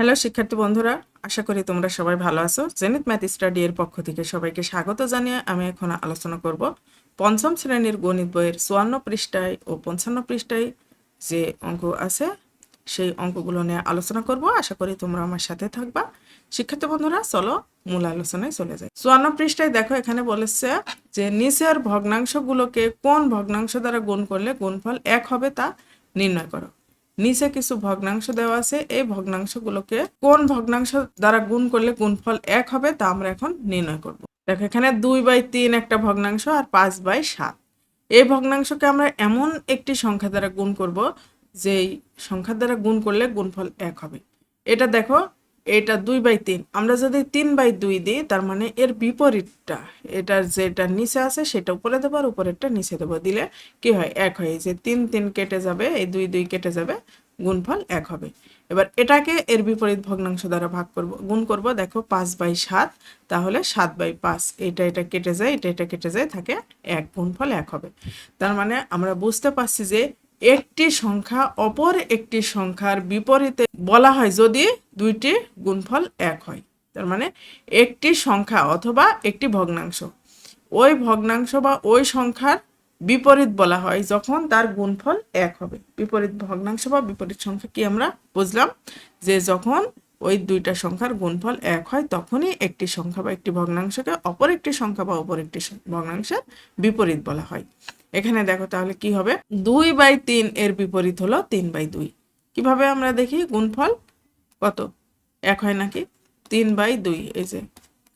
Hello শিক্ষার্থী বন্ধুরা। আশা করি তোমরা সবাই ভালো আছো। জেনিত ম্যাথ স্টাডি এর পক্ষ থেকে সবাইকে স্বাগত জানিয়ে আমি এখন আলোচনা করব পঞ্চম শ্রেণির গণিত বইয়ের চুয়ান্ন পৃষ্ঠায় ও পঞ্চান্ন পৃষ্ঠায় যে অঙ্ক আছে, সেই অঙ্কগুলো নিয়ে আলোচনা করব। আশা করি তোমরা আমার সাথে থাকবা। শিক্ষার্থী বন্ধুরা, চলো মূল আলোচনায় চলে যাই। চুয়ান্ন পৃষ্ঠায় দেখো, এখানে বলেছে যে নিচের ভগ্নাংশগুলোকে কোন ভগ্নাংশ দ্বারা গুণ করলে গুণফল এক হবে তা নির্ণয় করো। নিচে কিছু ভগ্নাংশ দেওয়া আছে। এই ভগ্নাংশগুলোকে কোন ভগ্নাংশ দ্বারা গুণ করলে গুণফল এক হবে তা আমরা এখন নির্ণয় করব। দেখো, এখানে দুই বাই তিন একটা ভগ্নাংশ আর পাঁচ বাই সাত। এই ভগ্নাংশকে আমরা এমন একটি সংখ্যা দ্বারা গুণ করব যেই সংখ্যা দ্বারা গুণ করলে গুণফল এক হবে। এটা দেখো এটা দুই বাই তিন। আমরা যদি তিন বাই দুই দিই, তার মানে এর বিপরীতটা, এটার যেটা নিচে আছে সেটা উপরে দেবো আর উপরেরটা নিচে দেবো। দিলে কি হয়? এক হয় যে তিন তিন কেটে যাবে, এই দুই দুই কেটে যাবে, গুণফল এক হবে। এবার এটাকে এর বিপরীত ভগ্নাংশ দ্বারা ভাগ করব, গুণ করব, দেখো পাঁচ বাই সাত, তাহলে সাত বাই পাঁচ। এটা এটা কেটে যায়, এটা এটা কেটে যায়, থাকে এক, গুণফল এক হবে। তার মানে আমরা বুঝতে পারছি যে একটি সংখ্যা অপর একটি সংখ্যার বিপরীতে বলা হয় যদি দুইটি গুণফল এক হয়। তার মানে একটি সংখ্যা অথবা একটি ভগ্নাংশ। ওই ভগ্নাংশ বা ওই সংখ্যার বিপরীত বলা হয় যখন তার গুণফল এক হবে। বিপরীত ভগ্নাংশ বা বিপরীত সংখ্যা কি আমরা বুঝলাম? যে যখন ওই দুইটা সংখ্যার গুণফল এক হয়, তখনই একটি সংখ্যা বা একটি ভগ্নাংশকে অপর একটি সংখ্যা বা অপর একটি ভগ্নাংশের বিপরীত বলা হয়। এখানে দেখো তাহলে কি হবে? দুই বাই তিন এর বিপরীত হলো তিন বাই দুই। কীভাবে আমরা দেখি গুণফল? কত? এক হয় নাকি? তিন বাই দুই, এই যে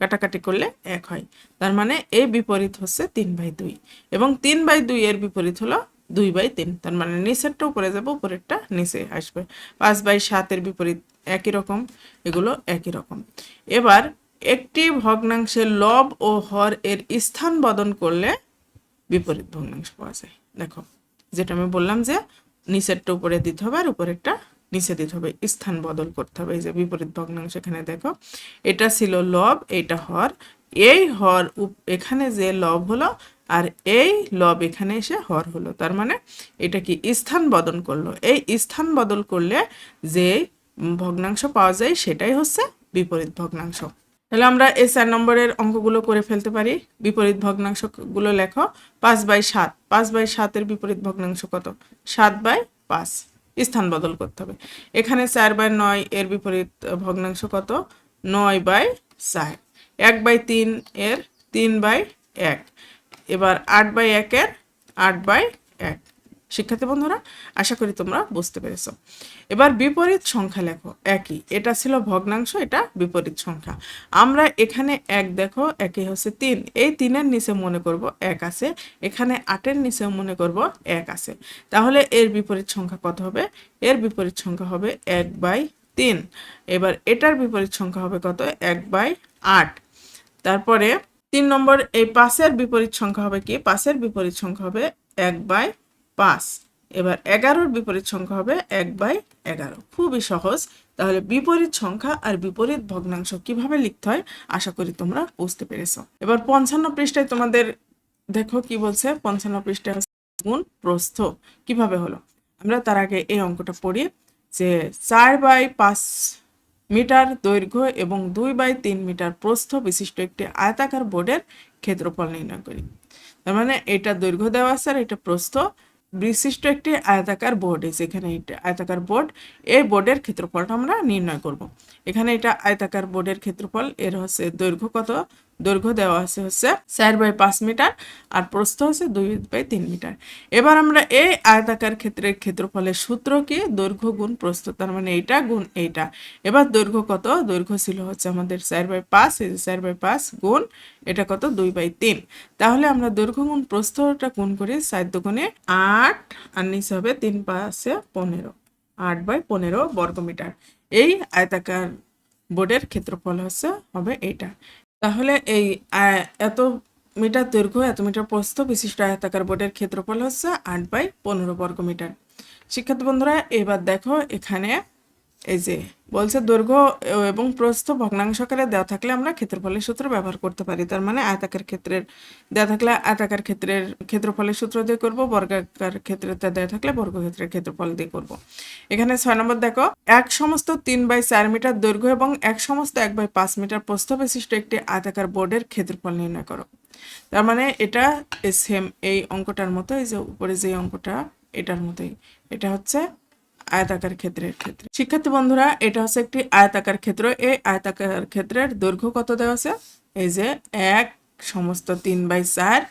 কাটাকাটি করলে এক হয়। তার মানে এই বিপরীত হচ্ছে তিন বাই দুই। এবং তিন বাই দুই এর বিপরীত হলো দুই বাই তিন। তার মানে নিচেরটা উপরে যাবে, উপরেরটা নিচে আসবে। পাঁচ বাই সাতের বিপরীত একই রকম, এগুলো একই রকম। এবার একটি ভগ্নাংশের লব ও হর এর স্থান বদল করলে বিপরীত ভগ্নাংশ পাওয়া যায়। দেখো, যেটা আমি বললাম যে নিচেরটা উপরে দিতে হবে আর উপরেরটা নিচে দিতে হবে। স্থান বদল করতে হবে, এই যে বিপরীত ভগ্নাংশ এখানে দেখো। এটা ছিল লব এটা হর। এই হর এখানে যে লব হলো আর এই লব এখানে এসে হর হলো। তার মানে এটা কি স্থান বদল করল। এই স্থান বদল করলে যে ভগ্নাংশ পাওয়া যায়, সেটাই হচ্ছে বিপরীত ভগ্নাংশ। তাহলে আমরা এই চার নম্বরের অঙ্কগুলো করে ফেলতে পারি। বিপরীত ভগ্নাংশগুলো লেখো, পাঁচ বাই সাত। পাঁচ বাই সাতের বিপরীত ভগ্নাংশ কত? সাত বাই পাঁচ। স্থান বদল করতে হবে। এখানে চার বাই নয় এর বিপরীত ভগ্নাংশ কত? নয় বাই চার। এক বাই তিন এর তিন বাই এক। এবার আট বাই একের আট বাই এক। শিক্ষার্থী বন্ধুরা, আশা করি তোমরা বুঝতে পেরেছ। এবার বিপরীত সংখ্যা লেখো, একই। এটা ছিল ভগ্নাংশ, এটা বিপরীত সংখ্যা। আমরা এখানে এক দেখো একই হচ্ছে তিন। এই তিনের নিচে মনে করব এক আছে, এখানে আটের নিচে মনে করব এক আছে। তাহলে এর বিপরীত সংখ্যা কত হবে? এর বিপরীত সংখ্যা হবে এক বাই তিন। এবার এটার বিপরীত সংখ্যা হবে কত? এক বাই আট। তারপরে তিন নম্বর, এই পাঁচের বিপরীত সংখ্যা হবে কি? পাঁচের বিপরীত সংখ্যা হবে এক বাই পাঁচ। এবার এগারোর বিপরীত সংখ্যা হবে এক বাই এগারো। খুবই সহজ। তাহলে বিপরীত সংখ্যা আর বিপরীত ভগ্নাংশ কীভাবে লিখতে হয় আশা করি তোমরা বুঝতে পেরেছ। এবার পঞ্চান্ন পৃষ্ঠায় তোমাদের দেখো কি বলছে। পঞ্চান্ন পৃষ্ঠায় গুণ প্রস্থ। কীভাবে হলো? আমরা তার আগে এই অঙ্কটা পড়ি যে চার বাই পাঁচ মিটার দৈর্ঘ্য এবং দুই বাই তিন মিটার প্রস্থ বিশিষ্ট একটি আয়তাকার বোর্ডের ক্ষেত্রফল নির্ণয় করি। তার মানে এটা দৈর্ঘ্য দেওয়া আছে আর এটা প্রস্থ। বিশিষ্ট একটি আয়তাকার বোর্ড এই যেখানে এটা আয়তাকার বোর্ড এই বোর্ডের ক্ষেত্রফলটা আমরা নির্ণয় করব। এখানে এটা আয়তাকার বোর্ডের ক্ষেত্রফল, এর হচ্ছে দৈর্ঘ্য কত? দৈর্ঘ্য দেওয়া আছে হচ্ছে চার বাই পাঁচ মিটার আর প্রস্থ হচ্ছে দুই বাই তিন মিটার। এবার আমরা এই আয়তাকার ক্ষেত্রের ক্ষেত্রফলের সূত্র কি দৈর্ঘ্য গুণ প্রস্থ, তার মানে এইটা গুণ এইটা। এবার দৈর্ঘ্য কত? দৈর্ঘ্য ছিল হচ্ছে আমাদের চার বাই পাঁচ, এই যে চার বাই পাঁচ গুণ এটা কত? দুই বাই তিন। তাহলে আমরা দৈর্ঘ্য গুণ প্রস্থটা গুণ করি চার দুগুণে আট, আর নিচে হবে তিন পাঁচে পনেরো, আট বাই পনেরো বর্গমিটার। এই আয়তাকার বোর্ডের ক্ষেত্রফল হচ্ছে হবে এইটা। তাহলে এই এত মিটার দৈর্ঘ্য, এত মিটার প্রস্থ বিশিষ্ট আয়তাকার বোর্ডের ক্ষেত্রফল হচ্ছে আট বাই পনেরো বর্গ মিটার শিক্ষার্থী বন্ধুরা, এবার দেখো এখানে এই যে, বলছে দৈর্ঘ্য এবং প্রস্থ ভগ্নাংশকারে দেওয়া থাকলে আমরা ক্ষেত্রফলের সূত্র ব্যবহার করতে পারি। তার মানে আয়তাকার ক্ষেত্রের, দেওয়া থাকলে আয়তাকার ক্ষেত্রের ক্ষেত্রফলের সূত্র দিয়ে করব, বর্গাকার ক্ষেত্রেতে দেওয়া থাকলে বর্গক্ষেত্রের ক্ষেত্রফল দিয়ে করব। এখানে ছয় নম্বর দেখো, এক সমস্ত তিন বাই চার মিটার দৈর্ঘ্য এবং এক সমস্ত এক বাই পাঁচ মিটার প্রস্থ বিশিষ্ট একটি আয়তাকার বোর্ডের ক্ষেত্রফল নির্ণয় করো। তার মানে এটা সেম এই অঙ্কটার মতো এই যে উপরে যে অঙ্কটা, এটার মতোই। এটা হচ্ছে আয়তাকার ক্ষেত্রের ক্ষেত্রে। শিক্ষার্থী বন্ধুরা, এটা হচ্ছে একটি আয়তাকার ক্ষেত্র। এই আয়তাকার ক্ষেত্রের দৈর্ঘ্য কত দেওয়া আছে? এই যে এক সমস্ত তিন বাই চার,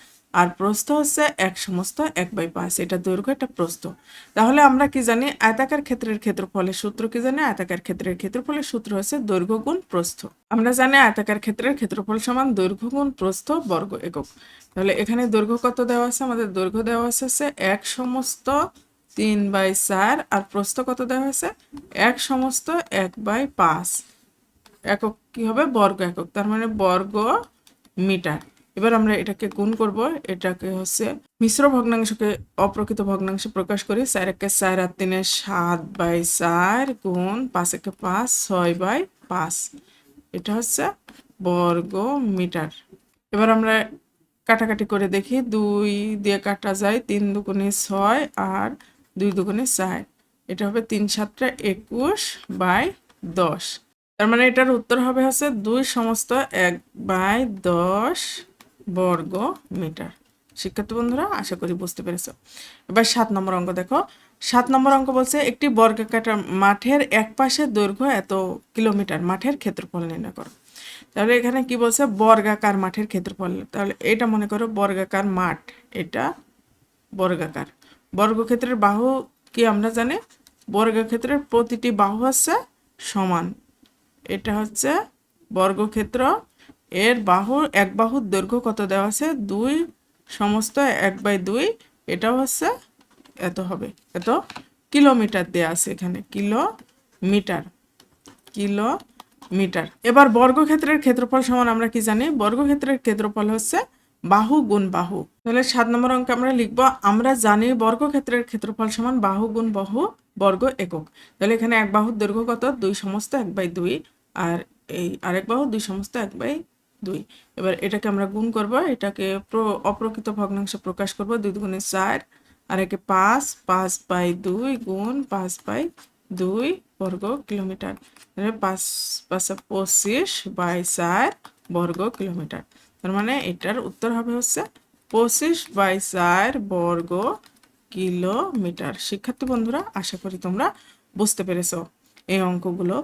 আর প্রস্থ হচ্ছে এক সমস্ত এক বাই পাঁচ। এটা দৈর্ঘ্য, এটা প্রস্থ। তাহলে আমরা কি জানি, আয়তাকার ক্ষেত্রের ক্ষেত্রফলের সূত্র কি জানি? আয়তাকার ক্ষেত্রের ক্ষেত্রফলের সূত্র হচ্ছে দৈর্ঘ্য গুণ প্রস্থ। আমরা জানি আয়তাকার ক্ষেত্রের ক্ষেত্রফল সমান দৈর্ঘ্য গুণ প্রস্থ বর্গ একক। তাহলে এখানে দৈর্ঘ্য কত দেওয়া আছে? আমাদের দৈর্ঘ্য দেওয়া আছে এক সমস্ত তিন বাই চার আর প্রস্থ কত দেওয়া হয়েছে? এক সমস্ত এক বাই পাঁচ। একক কি হবে? বর্গ একক, তার মানে বর্গ মিটার। এবার আমরা এটাকে গুণ করব, এটাকে হচ্ছে মিশ্র ভগ্নাংশকে অপ্রকৃত ভগ্নাংশে প্রকাশ করি। চার একে চার আর তিনে সাত বাই চার গুণ পাঁচ একে পাঁচ ছয় বাই পাঁচ। এটা হচ্ছে বর্গ মিটার। এবার আমরা কাটাকাটি করে দেখি। দুই দিয়ে কাটা যায় তিন দুগুণে ছয় আর দুই দুগুণে চার এটা হবে তিন সাতটা একুশ বাই দশ। তার মানে এটার উত্তর হবে হচ্ছে দুই সমস্ত এক বাই দশ বর্গ মিটার। শিক্ষার্থী বন্ধুরা, আশা করি বুঝতে পেরেছ। এবার সাত নম্বর অঙ্ক দেখো। সাত নম্বর অঙ্ক বলছে, একটি বর্গাকার মাঠের এক পাশে দৈর্ঘ্য এত কিলোমিটার, মাঠের ক্ষেত্রফল নির্ণয় করো। তাহলে এখানে কি বলছে? বর্গাকার মাঠের ক্ষেত্রফল। তাহলে এটা মনে করো বর্গাকার মাঠ, এটা বর্গাকার। বর্গক্ষেত্রের বাহু কি আমরা জানি? বর্গক্ষেত্রের প্রতিটি বাহু হচ্ছে সমান। এটা হচ্ছে বর্গক্ষেত্র। এর বাহু, এক বাহুর দৈর্ঘ্য কত দেওয়া আছে? দুই সমস্ত এক বাই দুই, এটাও হচ্ছে এত হবে। এত কিলোমিটার দেওয়া আছে এখানে, কিলোমিটার কিলো মিটার এবার বর্গক্ষেত্রের ক্ষেত্রফল সমান আমরা কি জানি? বর্গক্ষেত্রের ক্ষেত্রফল হচ্ছে বাহু গুণ বাহু। তাহলে সাত নম্বর অঙ্কে আমরা লিখব, আমরা জানি বর্গক্ষেত্রের ক্ষেত্রফল সমান বাহু গুণ বাহু বর্গ একক। তাহলে এখানে এক বাহুর দৈর্ঘ্য কত? দুই সমস্ত এক বাই দুই। আর এই আরেক বাহু দুই সমস্ত এক বাই দুই। এবার এটাকে আমরা গুণ করব, এটাকে অপ্রকৃত ভগ্নাংশ প্রকাশ করব, দুই দুগুণে চার। আর একে পাঁচ পাঁচ বাই দুই গুণ পাঁচ বাই দুই বর্গ কিলোমিটার। পাঁচ পাঁচ পঁচিশ বাই চার বর্গ কিলোমিটার। তার মানে এটার উত্তর হবে হচ্ছে পঁচিশ বাই চার বর্গ কিলোমিটার। শিক্ষার্থী বন্ধুরা, আশা করি তোমরা বুঝতে পেরেছ এই অঙ্কগুলো।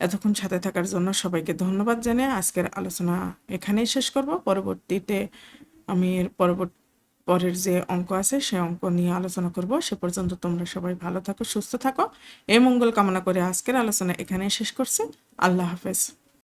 এতক্ষণ সাথে থাকার জন্য সবাইকে ধন্যবাদ জানিয়ে আজকের আলোচনা এখানেই শেষ করব। পরবর্তীতে আমি এর পরবর্তী পরের যে অঙ্ক আছে সে অঙ্ক নিয়ে আলোচনা করব। সে পর্যন্ত তোমরা সবাই ভালো থাকো, সুস্থ থাকো। এই মঙ্গল কামনা করে আজকের আলোচনা এখানেই শেষ করছি। আল্লাহ হাফেজ।